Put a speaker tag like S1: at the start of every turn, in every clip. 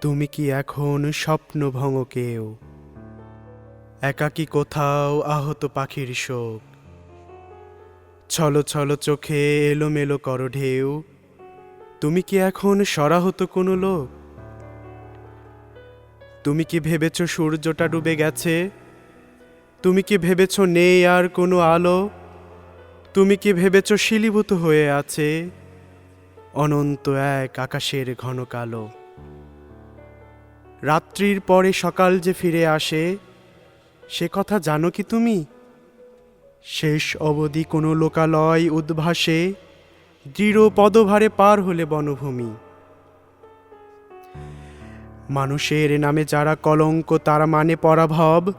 S1: তুমি কি এখন স্বপ্ন ভঙ্গ কেউ? একাকি কোথাও আহত পাখির শোক। ছলো ছলো চোখে এলোমেলো কর ঢেউ। তুমি কি এখন সরাহত কোনো লোক? তুমি কি ভেবেছ সূর্যটা ডুবে গেছে? তুমি কি ভেবেছ নেই আর কোনো আলো? তুমি কি ভেবেছ শিলীভূত হয়ে আছে? অনন্ত এক আকাশের ঘন কালো। রাত্রির পরে সকাল যে ফিরে আসে, সে কথা জানো কি তুমি? শেষ অবধি কোনো লোকালয় উদ্ভাসে, দৃঢ় পদভারে পার হলে বনভূমি। মানুষের নামে যারা কলঙ্ক, তারা মানে পরাভব।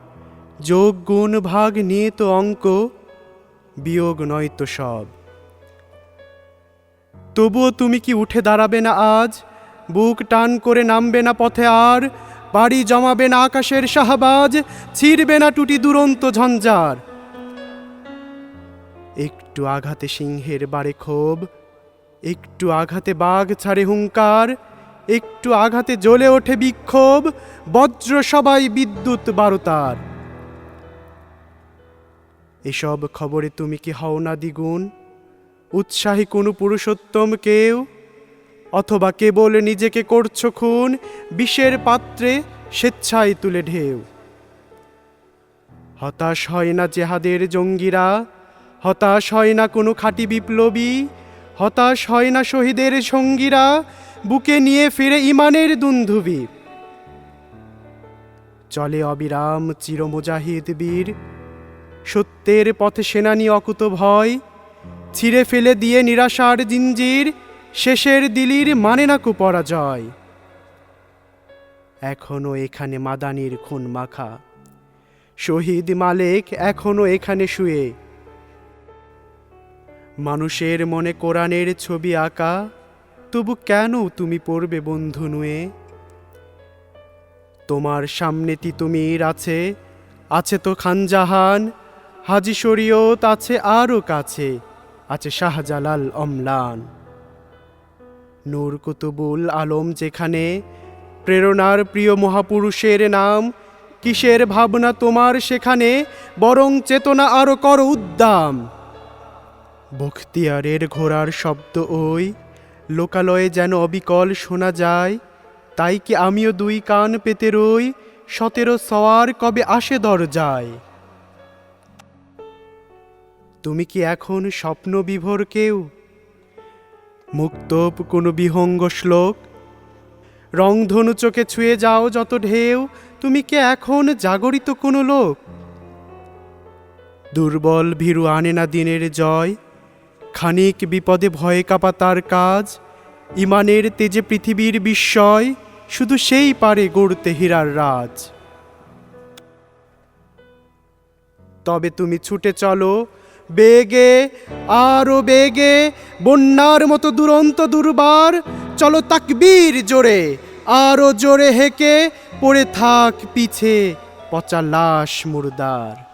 S1: যোগ, গুণ, ভাগ নিয়ে তো অঙ্ক, বিয়োগ নয় তো সব। তবুও তুমি কি উঠে দাঁড়াবে না আজ? বুক টান করে নামবে না পথে আর, বাড়ি জমাবে না আকাশের শাহবাজ, ছিড়বে না টুটি দুরন্ত ঝঞ্ঝার। একটু আঘাতে সিংহের বাড়ে ক্ষোভ, একটু আঘাতে বাঘ ছাড়ে হুঙ্কার, একটু আঘাতে জ্বলে ওঠে বিক্ষোভ, বজ্র সবাই বিদ্যুৎ বারতার। এসব খবরে তুমি কি হও না দ্বিগুণ? উৎসাহী কোনো পুরুষোত্তম কেউ? অথবা কেবল নিজেকে করছ খুন, বিষের পাত্রে স্বেচ্ছায় তুলে ঢেউ। হতাশ হয় না জেহাদের জঙ্গিরা, হতাশ হয় না কোনো খাঁটি বিপ্লবী, হতাশ হয় না শহীদের সঙ্গীরা, বুকে নিয়ে ফিরে ইমানের দুন্ধুবি। চলে অবিরাম চিরমুজাহিদ বীর, সত্যের পথে সেনানি অকুত ভয় ছিঁড়ে ফেলে দিয়ে নিরাশার জিঞ্জির শেষের দিলির মানে না কু পরাজয় এখনও এখানে মাদানির খুন মাখা। শহীদ মালেক এখনও এখানে শুয়ে। মানুষের মনে কোরআনের ছবি আঁকা, তবু কেন তুমি পড়বে বন্ধু নুয়ে? তোমার সামনে তিতুমির আছে আছে তো খানজাহান, হাজি শরীয়ত আছে আরও কাছে, আছে শাহজালাল অমলান। নূর কুতুবুল আলম যেখানে, প্রেরণার প্রিয় মহাপুরুষের নাম, কিসের ভাবনা তোমার সেখানে, বরং চেতনা আরও কর উদ্দাম। বখতিয়ারের ঘোড়ার শব্দ ওই, লোকালয়ে যেন অবিকল শোনা যায়, তাই কি আমিও দুই কান পেতে রই, সতেরো সওয়ার কবে আসে দরজায়? তুমি কি এখন স্বপ্ন বিভোর কেউ? মুক্তব কোনো বিহঙ্গ শ্লোক? রংধনু চোখে ছুঁয়ে যাও যত ঢেউ, তুমি কি এখন জাগরিত কোনো লোক? দুর্বল ভীরু আনে না দিনের জয়, খানিক বিপদে ভয়ে কাপা তার কাজ, ইমানের তেজে পৃথিবীর বিস্ময়, শুধু সেই পারে গড়তে হীরার রাজ। তবে তুমি ছুটে চলো বেগে, আরও বেগে, বন্যার মতো দুরন্ত দুর্বার, চলো তাকবীর জোরে, আরও জোরে হেকে পড়ে থাক পিছে পচা লাশ মুর্দার।